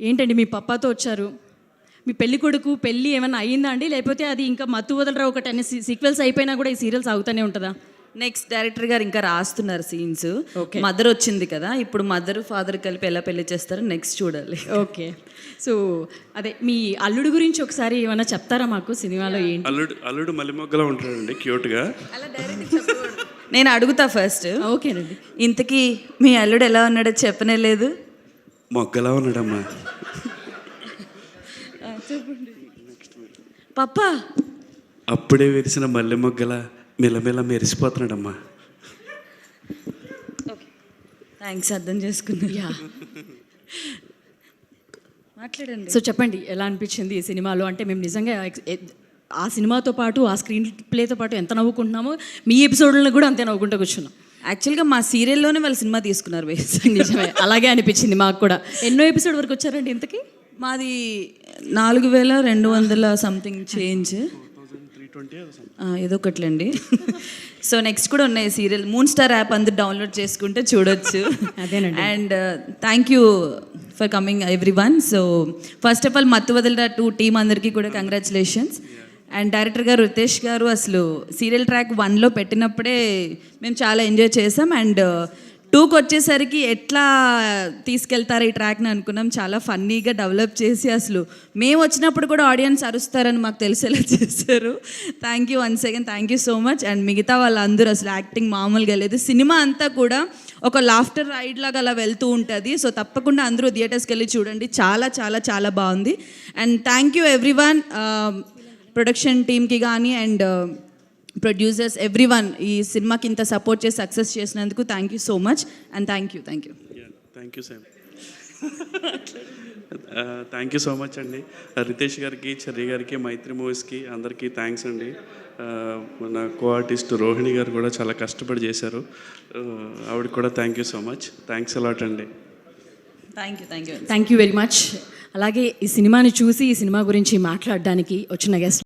ఏంటండి మీ పప్పాతో వచ్చారు? మీ పెళ్ళి కొడుకు పెళ్ళి ఏమైనా అయ్యిందా అండి? లేకపోతే అది ఇంకా మత్తు వదలరా ఒకటి అన్ని సీక్వెల్స్ అయిపోయినా కూడా ఈ సీరియల్ సాగుతూనే ఉంటుందా? నెక్స్ట్ డైరెక్టర్ గారు ఇంకా రాస్తున్నారు సీన్స్ Okay. మదర్ వచ్చింది కదా ఇప్పుడు మదర్ ఫాదర్ కలిపి ఎలా పెళ్ళి చేస్తారో నెక్స్ట్ చూడాలి. ఓకే. సో అదే మీ అల్లుడు గురించి ఒకసారి ఏమైనా చెప్తారా మాకు సినిమాలో ఏంటి? అల్లుడు అల్లుడు మల్లెమొగ్గలా ఉంటాడండి క్యూట్గా నేను అడుగుతా ఫస్ట్ ఓకేనండి. ఇంతకీ మీ అల్లుడు ఎలా ఉన్నాడో చెప్పనే లేదు. మొగ్గలా ఉన్నాడమ్మా. పప్పా. అప్పుడే విరిసిన మల్లె మొగ్గల మెల్లమెల్ల మెరిసిపోతున్నాడమ్మా. థ్యాంక్స్ అర్థం చేసుకున్నారు యా. మాట్లాడండి. సో చెప్పండి ఎలా అనిపించింది ఈ సినిమాలో? అంటే మేము నిజంగా ఆ సినిమాతో పాటు ఆ స్క్రీన్ ప్లేతో పాటు ఎంత నవ్వుకుంటున్నామో మీ ఎపిసోడ్లను కూడా అంతే నవ్వుకుంటూ కూర్చున్నాం. యాక్చువల్గా మా సీరియల్లోనే వాళ్ళు సినిమా తీసుకున్నారు బేసిక్ నిజమే. అలాగే అనిపించింది మాకు కూడా. ఎన్నో ఎపిసోడ్ వరకు వచ్చారండి ఇంతకీ? మాది నాలుగు వేల రెండు వందల సంథింగ్ చేంజ్ ఏదో ఒకట్లండి. సో నెక్స్ట్ కూడా ఉన్నాయి సీరియల్. మూన్ స్టార్ యాప్ అందరు డౌన్లోడ్ చేసుకుంటే చూడొచ్చు. అదేనండి. And thank you for coming everyone so first of all మత్తు వదిలిన టూ టీమ్ అందరికీ కూడా కంగ్రాచులేషన్స్ అండ్ డైరెక్టర్ గారు రితేష్ గారు అసలు సీరియల్ ట్రాక్ వన్లో పెట్టినప్పుడే మేము చాలా ఎంజాయ్ చేసాం. అండ్ టూకి uh, వచ్చేసరికి ఎట్లా తీసుకెళ్తారు ఈ ట్రాక్ని అనుకున్నాం. చాలా ఫన్నీగా డెవలప్ చేసి అసలు మేము వచ్చినప్పుడు కూడా ఆడియన్స్ అరుస్తారని మాకు తెలిసేలా చేశారు. Thank you once again thank you so much and మిగతా వాళ్ళందరూ అసలు యాక్టింగ్ మామూలుగా లేదు. సినిమా అంతా కూడా ఒక లాఫ్టర్ రైడ్ లాగా అలా వెళ్తూ ఉంటుంది. సో తప్పకుండా అందరూ థియేటర్స్కి వెళ్ళి చూడండి. చాలా చాలా చాలా బాగుంది. And thank you everyone production టీమ్కి కానీ అండ్ ప్రొడ్యూసర్స్ ఎవ్రీ వన్ ఈ సినిమాకి ఇంత సపోర్ట్ చేసి సక్సెస్ చేసినందుకు thank you so much and thank you thank you thank you sir thank you so much అండి. రితేష్ గారికి చెర్రి గారికి మైత్రి మూవీస్కి అందరికీ థ్యాంక్స్ అండి. Uh, మన కో ఆర్టిస్ట్ రోహిణి గారు కూడా చాలా కష్టపడి చేశారు. Uh, ఆవిడకి కూడా thank you so much thanks a lot అండి. Thank you thank you thank you very much అలాగే ఈ సినిమాని చూసి ఈ సినిమా గురించి మాట్లాడడానికి వచ్చిన గెస్ట్